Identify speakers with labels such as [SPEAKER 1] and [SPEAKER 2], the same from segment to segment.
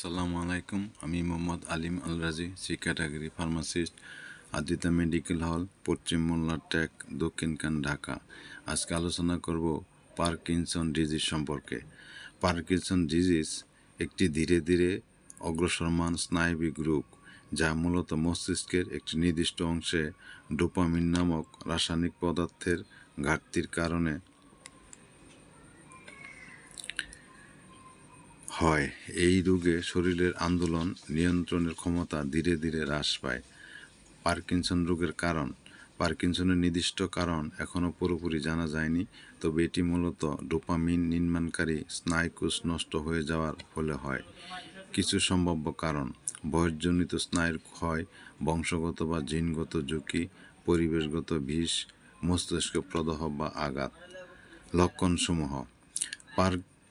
[SPEAKER 1] আসসালামু আলাইকুম। আমি Mohammad Alim Al Razi C category pharmacist Adita medical hall, পশ্চিম Mollartek Dakshinkhan Dhaka. আজকে আলোচনা করব পার্কিনসন ডিজিজ সম্পর্কে। পার্কিনসন ডিজিজ একটি ধীরে ধীরে অগ্রসরমান স্নায়বিক রোগ, যা মূলত মস্তিষ্কের একটি নির্দিষ্ট অংশে ডোপামিন নামক রাসায়নিক পদার্থের ঘাটতির কারণে হয়, এই রোগে শরীরের আন্দোলন, নিয়ন্ত্রণের ক্ষমতা ধীরে ধীরে হ্রাস পায়। পার্কিনসন রোগের কারণ, পার্কিনসনের নির্দিষ্ট কারণ এখনও পুরোপুরি জানা যায়নি, তবে এটি মূলত ডোপামিন নির্মাণকারী স্নায়ুকোষ নষ্ট হয়ে যাওয়ার ফলে হয়। কিছু সম্ভাব্য কারণ, বয়সজনিত স্নায়ুর ক্ষয়, বংশগত বা জিনগত ঝুঁকি, পরিবেশগত বিষ, মস্তিষ্ক প্রদাহ বা আঘাত। লক্ষণসমূহ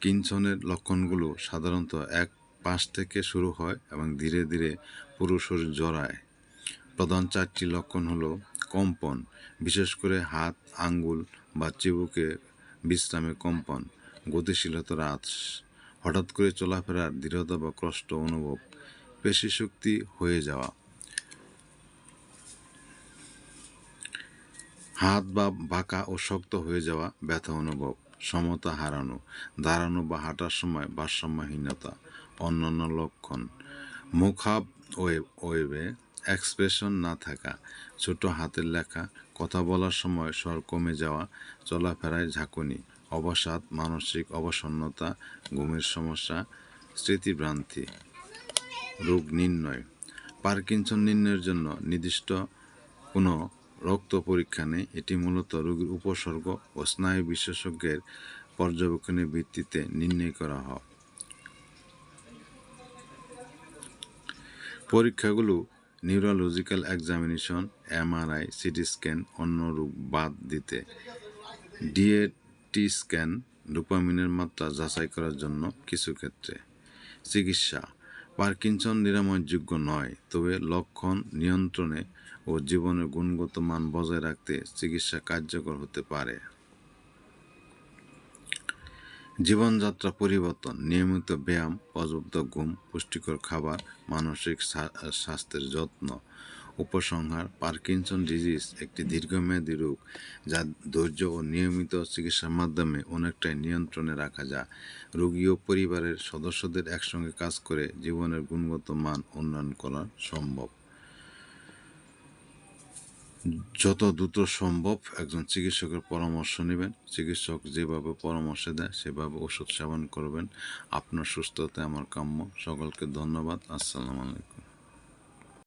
[SPEAKER 1] পার্কিনসনের লক্ষণগুলো সাধারণত এক পাশ থেকে শুরু হয় এবং ধীরে ধীরে পুরো শরীর জড়ায়। প্রধান চারটি লক্ষণ হলো কম্পন, বিশেষ করে হাত, আঙ্গুল বা চিবুকে বিশ্রামে কম্পন, গতিশীলতার হ্রাস হঠাৎ করে চলাফেরার দৃঢ়তা বা কষ্ট অনুভব পেশিশক্তি হয়ে যাওয়া। হাত বা বাঁকা ও শক্ত হয়ে যাওয়া ব্যথা অনুভব। সমতা হারানো, দাঁড়ানো বা হাঁটার সময় ভারসাম্যহীনতা, অন্যান্য লক্ষণ। মুখাব ওয়েব ওয়েবে এক্সপ্রেশন না থাকা, ছোট হাতের লেখা, কথা বলার সময় স্বর কমে যাওয়া, চলাফেরায় ঝাঁকুনি, অবসাদ, মানসিক অবসন্নতা, ঘুমের সমস্যা, স্মৃতিভ্রান্তি, রোগ নির্ণয়। পার্কিনসন নির্ণয়ের জন্য নির্দিষ্ট কোনো রক্ত পরীক্ষা নেই, এটি মূলত রোগীর উপসর্গ ও স্নায়ু বিশেষজ্ঞের পর্যবেক্ষণের ভিত্তিতে নির্ণয় করা হয়। পরীক্ষাগুলো neurological examination, MRI, CT scan, অন্য রোগ বাদ দিতে। ডিএটি স্ক্যান ডোপামিনের মাত্রা যাচাই করার জন্য কিছু ক্ষেত্রে। চিকিৎসা পার্কিনসন নিরাময়যোগ্য নয়, তবে লক্ষণ নিয়ন্ত্রণে ও জীবনের গুণগত মান বজায় রাখতে চিকিৎসা কার্যকর হতে পারে। জীবনযাত্রা পরিবর্তন, নিয়মিত ব্যায়াম পর্যাপ্ত ঘুম, পুষ্টিকর খাবার, মানসিক স্বাস্থ্যের যত্ন উপসংহার, পার্কিনসন ডিজিজ, একটি দীর্ঘমেয়াদী রোগ যা ধৈর্য ও নিয়মিত চিকিৎসার মাধ্যমে অনেকটাই নিয়ন্ত্রণে রাখা যায়। রোগী ও পরিবারের সদস্যদের একসঙ্গে কাজ করে জীবনের গুণগত মান উন্নয়ন করা সম্ভব। যত দ্রুত সম্ভব একজন চিকিৎসকের পরামর্শ নেবেন। চিকিৎসক যেভাবে পরামর্শ দেয়, সেভাবে ওষুধ সেবন করবেন। আপনার সুস্থতা আমার কাম্য। সকলকে ধন্যবাদ। আসসালামু আলাইকুম।